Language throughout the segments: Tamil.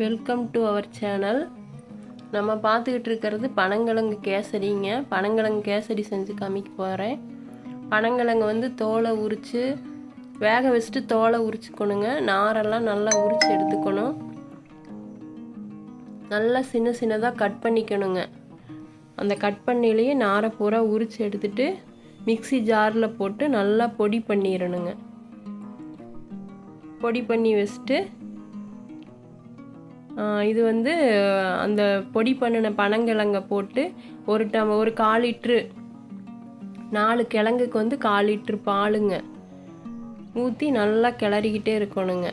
வெல்கம் டு அவர் சேனல் நம்ம பார்த்துக்கிட்டு இருக்கிறது பனங்கிழங்கு கேசரிங்க. பனங்கிழங்கு கேசரி செஞ்சு காமிக்க போகிறேன் பனங்கிழங்கு வந்து தோலை உரித்து வேக வச்சுட்டு தோலை உரிச்சுக்கணுங்க. நாரெல்லாம் நல்லா உரித்து எடுத்துக்கணும். நல்லா சின்ன சின்னதாக கட் பண்ணிக்கணுங்க. அந்த கட் பண்ணிலேயே நாரை பூரா உரித்து எடுத்துட்டு மிக்ஸி ஜாரில் போட்டு நல்லா பொடி பண்ணிடணுங்க. பொடி பண்ணி வச்சுட்டு இது வந்து அந்த பொடி பண்ணின பனங்கிழங்க போட்டு ஒரு டம் ஒரு கால் லிட்ரு நாலு கிழங்குக்கு வந்து கால் லிட்ரு பாலுங்க. ஊற்றி நல்லா கிளறிக்கிட்டே இருக்கணுங்க.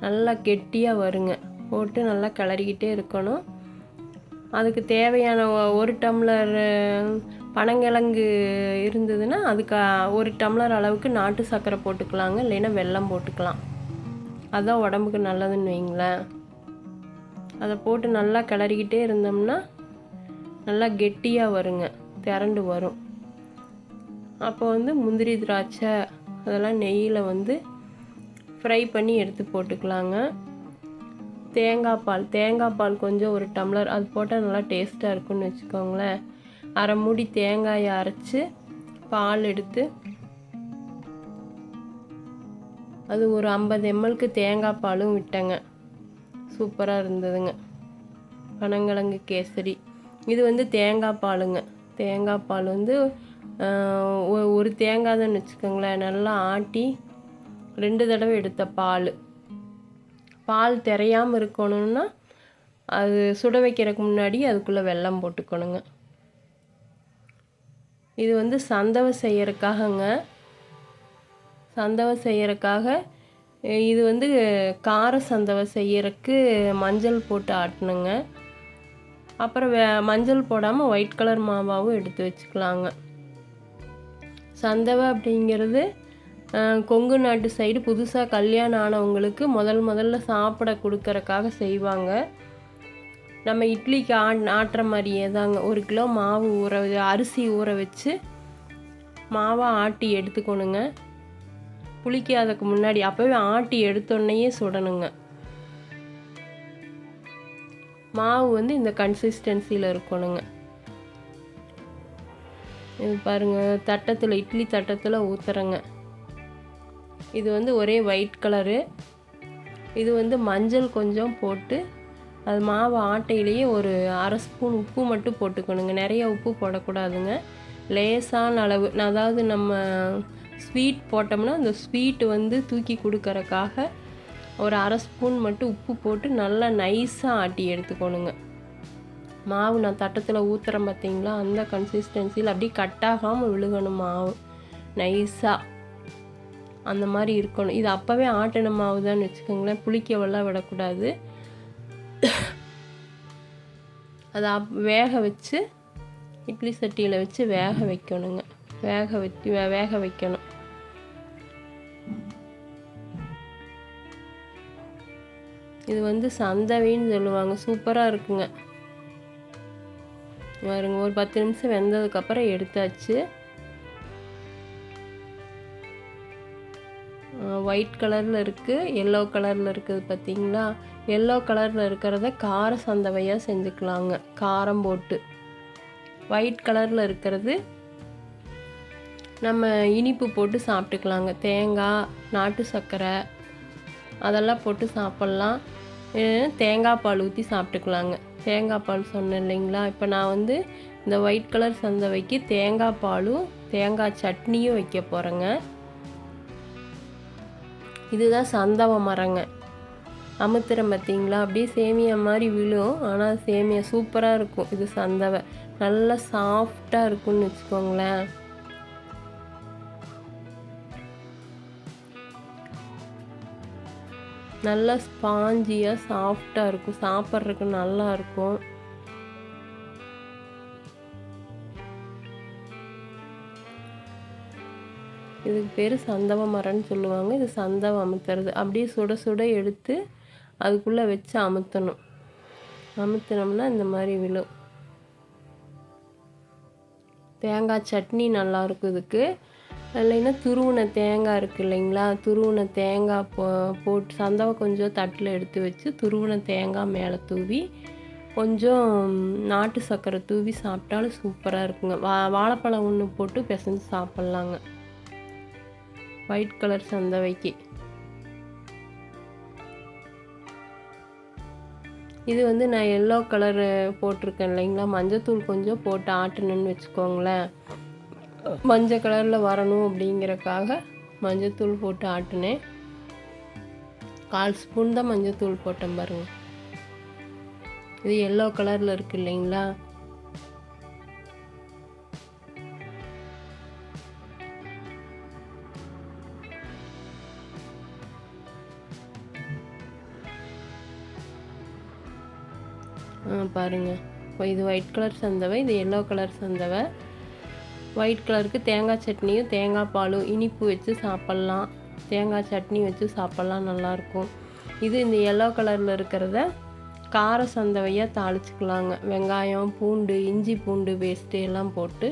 நல்லா கெட்டியாக வருங்க. போட்டு நல்லா கிளறிக்கிட்டே இருக்கணும். அதுக்கு தேவையான ஒரு டம்ளர் பனங்கிழங்கு இருந்ததுன்னா அதுக்கு ஒரு டம்ளர் அளவுக்கு நாட்டு சர்க்கரை போட்டுக்கலாங்க. இல்லைன்னா வெல்லம் போட்டுக்கலாம். அதுதான் உடம்புக்கு நல்லதுன்னு வைங்களேன். அதை போட்டு நல்லா கிளறிக்கிட்டே இருந்தோம்னா நல்லா கெட்டியாக வருங்க திரண்டு வரும். அப்போ வந்து முந்திரி திராட்சை அதெல்லாம் நெய்யில் வந்து ஃப்ரை பண்ணி எடுத்து போட்டுக்கலாங்க. தேங்காய் பால் தேங்காய் பால் கொஞ்சம் ஒரு டம்ளர் அது போட்டால் நல்லா டேஸ்ட்டாக இருக்கும்னு வச்சுக்கோங்களேன். அரை மூடி தேங்காயை அரைச்சி பால் எடுத்து அது ஒரு ஐம்பது எம்எல்க்கு தேங்காய் பாலும் விட்டேங்க. சூப்பராக இருந்ததுங்க. பனங்கிழங்கு கேசரி. இது வந்து தேங்காய் பாலுங்க. தேங்காய் பால் வந்து ஒ- ஒரு தேங்காய் தான் வச்சுக்கோங்களேன். நல்லா ஆட்டி ரெண்டு தடவை எடுத்த பால். பால் திரையாமல் இருக்கணும்னா அது சுட வைக்கிறதுக்கு முன்னாடி அதுக்குள்ளே வெல்லம் போட்டுக்கணுங்க. இது வந்து சந்தவை செய்யறதுக்காகங்க. சந்தவை செய்யறதுக்காக இது வந்து கார சந்தவை செய்யறதுக்கு மஞ்சள் போட்டு ஆட்டணுங்க அப்புறம் வே மஞ்சள் போடாமல் ஒயிட் கலர் மாவாவும் எடுத்து வச்சுக்கலாங்க. சந்தவை அப்படிங்கிறது கொங்கு நாட்டு சைடு புதுசாக கல்யாணம் ஆனவங்களுக்கு முதல் முதல்ல சாப்பிட கொடுக்கறக்காக செய்வாங்க. நம்ம இட்லிக்கு ஆ ஆட்டுற மாதிரியே தாங்க. ஒரு கிலோ மாவு ஊற அரிசி ஊற வச்சு மாவை ஆட்டி எடுத்துக்கணுங்க. புளிக்காததுக்கு முன்னாடி அப்போவே ஆட்டி எடுத்தோடனேயே சுடணுங்க. மாவு வந்து இந்த கன்சிஸ்டன்சியில் இருக்கணுங்க. இது பாருங்க தட்டத்தில் இட்லி தட்டத்தில் ஊற்றுறேங்க இது வந்து ஒரே ஒயிட் கலரு இது வந்து மஞ்சள் கொஞ்சம் போட்டு அது மாவு ஆட்டையிலேயே ஒரு அரை ஸ்பூன் உப்பு மட்டும் போட்டுக்கணுங்க. நிறைய உப்பு போடக்கூடாதுங்க. லேசான அளவு நான் அதாவது நம்ம ஸ்வீட் போட்டோம்னா அந்த ஸ்வீட்டு வந்து தூக்கி கொடுக்கறக்காக ஒரு அரை ஸ்பூன் மட்டும் உப்பு போட்டு நல்லா நைஸாக ஆட்டி எடுத்துக்கணுங்க. மாவு நான் தட்டத்தில் ஊற்றுறேன் பார்த்தீங்களா அந்த கன்சிஸ்டன்சியில் அப்படியே கட்டாகாமல் விழுகணும் மாவு. நைஸாக அந்த மாதிரி இருக்கணும். இது அப்போவே ஆட்டின மாவு தான் வச்சுக்கோங்களேன். புளிக்கவெல்லாம் விடக்கூடாது. அதை அப் வேக வச்சு இட்லி சட்டியில் வச்சு வேக வைக்கணுங்க. வேக வச்சு வே- வேக வைக்கணும். இது வந்து சந்தவின்னு சொல்லுவாங்க. சூப்பராக இருக்குங்க. பாருங்க ஒரு பத்து நிமிஷம் வெந்ததுக்கப்புறம் எடுத்தாச்சு. ஒயிட் கலரில் இருக்குது எல்லோ கலரில் இருக்குது பார்த்தீங்களா எல்லோ கலரில் இருக்கிறத கார சந்தவையாக செஞ்சுக்கலாங்க. காரம் போட்டு. ஒயிட் கலரில் இருக்கிறது நம்ம இனிப்பு போட்டு சாப்பிட்டுக்கலாங்க. தேங்காய் நாட்டு சர்க்கரை அதெல்லாம் போட்டு சாப்பிட்லாம். தேங்காய் பால் ஊற்றி சாப்பிட்டுக்கலாங்க. தேங்காய் பால் சொன்னேன் இல்லைங்களா? இப்போ நான் வந்து இந்த ஒயிட் கலர் சந்தவைக்கு தேங்காய் பாலும் தேங்காய் சட்னியும் வைக்க போகிறேங்க இதுதான் சந்தவ மரங்க. அமுத்துறேன் பார்த்தீங்களா அப்படியே சேமியா மாதிரி விழும். ஆனால் சேமியா சூப்பராக இருக்கும். இது சந்தவை. நல்லா சாஃப்டாக இருக்கும்னு வச்சுக்கோங்களேன். நல்லா ஸ்பாஞ்சியாக சாஃப்டாக இருக்கும். சாப்பிட்றதுக்கு நல்லா இருக்கும். இதுக்கு பேர் சந்தவ மரம்னு சொல்லுவாங்க. இது சந்தவம் அமுத்துறது. அப்படியே சுட சுட எடுத்து அதுக்குள்ளே வச்சு அமுத்தணும். அமுத்தினோம்னா இந்த மாதிரி விழும். தேங்காய் சட்னி நல்லா இருக்கும் இதுக்கு. இல்லைன்னா துருவின தேங்காய் இருக்குது இல்லைங்களா? துருவின தேங்காய் போ போட்டு சந்தவை கொஞ்சம் தட்டில் எடுத்து வச்சு துருவின தேங்காய் மேலே தூவி கொஞ்சம் நாட்டு சர்க்கரை தூவி சாப்பிட்டாலும் சூப்பராக இருக்குங்க. வா வாழைப்பழம் ஒன்று போட்டு பிசைஞ்சு சாப்பிட்லாங்க. ஒயிட் கலர் சந்தவைக்கு. இது வந்து நான் எல்லோ கலரு போட்டிருக்கேன் இல்லைங்களா? மஞ்சத்தூள் கொஞ்சம் போட்டு ஆட்டணுன்னு வச்சுக்கோங்களேன். மஞ்சள் கலரில் வரணும் அப்படிங்கிறக்காக மஞ்சத்தூள் போட்டு ஆட்டினேன். கால் ஸ்பூன் தான் மஞ்சத்தூள் போட்டேன் பாருங்க. இது எல்லோ கலரில் இருக்கு இல்லைங்களா? ஆ பாருங்கள் இப்போ இது ஒயிட் கலர் சந்தவை இது எல்லோ கலர் சந்தவை. ஒயிட் கலருக்கு தேங்காய் சட்னியும் தேங்காய் பாலும் இனிப்பு வச்சு சாப்பிட்லாம். தேங்காய் சட்னி வச்சு சாப்பிட்லாம் நல்லாயிருக்கும் இது இந்த எல்லோ கலரில் இருக்கிறத கார சந்தவையாக தாளிச்சுக்கலாங்க. வெங்காயம் பூண்டு இஞ்சி பூண்டு பேஸ்ட்டு எல்லாம் போட்டு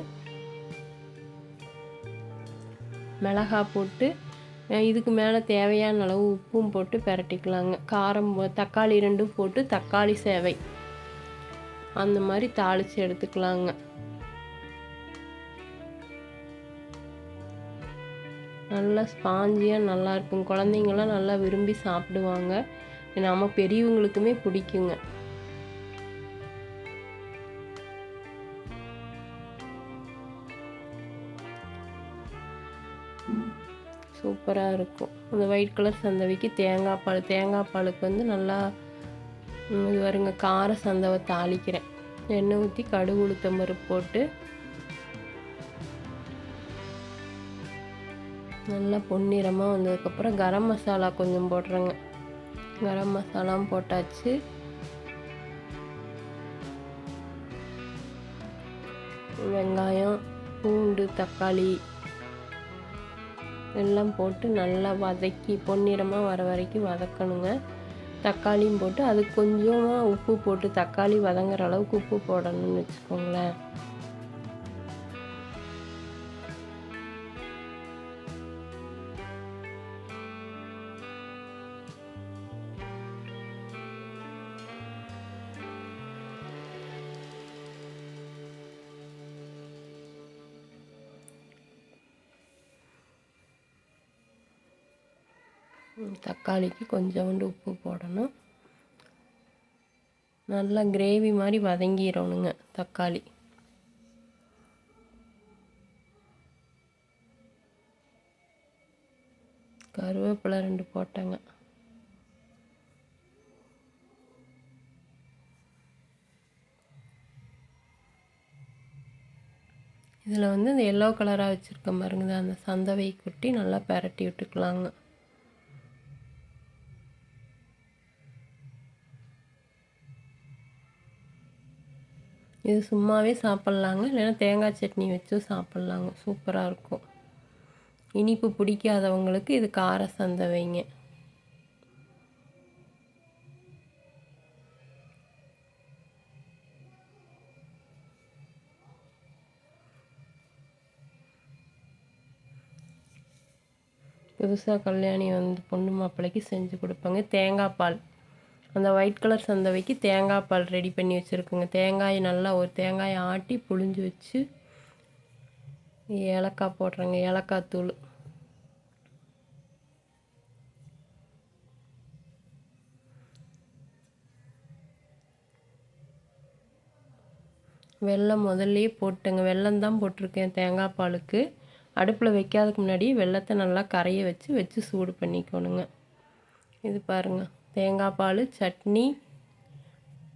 மிளகா போட்டு இதுக்கு மேலே தேவையான அளவு உப்பும் போட்டு பிரட்டிக்கலாங்க. காரம் தக்காளி ரெண்டும் போட்டு தக்காளி சேவை. அந்த மாதிரி தாளித்து எடுத்துக்கலாங்க. நல்லா ஸ்பாஞ்சியாக நல்லா இருக்கும். குழந்தைங்களாம் நல்லா விரும்பி சாப்பிடுவாங்க. நம்ம பெரியவங்களுக்குமே பிடிக்குங்க. சூப்பராக இருக்கும். அந்த ஒயிட் கலர் சந்தவைக்கு தேங்காய் பால் தேங்காய் பாலுக்கு வந்து நல்லா இது வருங்க கார சந்தவை தாளிக்கிறேன். எண்ணெய் ஊற்றி கடுகு உளுத்தம்பருப்பு போட்டு நல்லா பொன்னிறமாக வந்ததுக்கப்புறம் கரம் மசாலா கொஞ்சம் போடுறேங்க. கரம் மசாலாவும் போட்டாச்சு. வெங்காயம் பூண்டு தக்காளி எல்லாம் போட்டு நல்லா வதக்கி பொன்னிறமாக வர வரைக்கும் வதக்கணுங்க. தக்காளியும் போட்டு அதுக்கு கொஞ்சமாக உப்பு போட்டு தக்காளி வதங்குற அளவுக்கு உப்பு போடணும்னு வச்சுக்கோங்களேன். தக்காளிக்கு கொஞ்சோண்டு உப்பு போடணும். நல்லா கிரேவி மாதிரி வதங்கிடணுங்க தக்காளி. கருவேப்பிலை ரெண்டு போட்டேங்க. இதில் வந்து இந்த எல்லோ கலராக வச்சுருக்க பாருங்க அந்த சந்தவை குட்டி நல்லா பரட்டி விட்டுக்கலாங்க. இது சும்மாவே சாப்பிட்லாங்க. இல்லைன்னா தேங்காய் சட்னி வச்சும் சாப்பிட்லாங்க. சூப்பராக இருக்கும். இனிப்பு பிடிக்காதவங்களுக்கு இது கார சந்தவைங்க புதுசாக கல்யாணி வந்து பொண்ணு மாப்பிள்ளைக்கு செஞ்சு கொடுப்பாங்க. தேங்காய் பால். அந்த ஒயிட் கலர் சந்தவைக்கு தேங்காய் பால் ரெடி பண்ணி வச்சுருக்குங்க. தேங்காய் நல்லா ஒரு தேங்காயை ஆட்டி புழிஞ்சு வச்சு ஏலக்காய் போடுறேங்க. ஏலக்காய் தூள். வெல்லம் முதல்லையே போட்டுங்க. வெல்லம் தான் போட்டிருக்கேன் தேங்காய் பாலுக்கு. அடுப்பில் வைக்காததுக்கு முன்னாடி வெள்ளத்தை நல்லா கரைய வச்சு வச்சு சூடு பண்ணிக்கணுங்க. இது பாருங்கள் தேங்காய் பால் சட்னி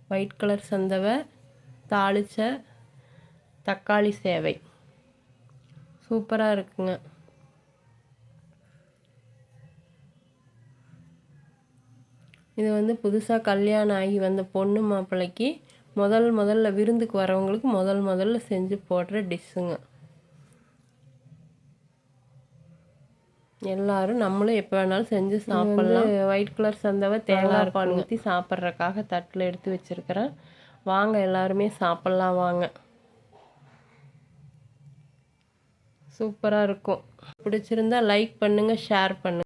ஒயிட் கலர் சந்தவை தாளிச்ச தக்காளி சேவை. சூப்பராக இருக்குங்க. இது வந்து புதுசாக கல்யாணம் ஆகி வந்த பொண்ணு மாப்பிள்ளைக்கு முதல் முதல்ல விருந்துக்கு வரவங்களுக்கு முதல் முதல்ல செஞ்சு போடுற டிஷ்ஷுங்க. எல்லாரும் நம்மளும் எப்போ வேணாலும் செஞ்சு சாப்பிட்லாம். ஒயிட் கலர் சந்தவை தேங்காய் பால் ஊற்றி சாப்பிட்றக்காக தட்டில் எடுத்து வச்சுருக்கிறேன். வாங்க எல்லாருமே சாப்பிட்லாம் வாங்க. சூப்பராக இருக்கும். பிடிச்சிருந்தா லைக் பண்ணுங்கள் ஷேர் பண்ணுங்கள்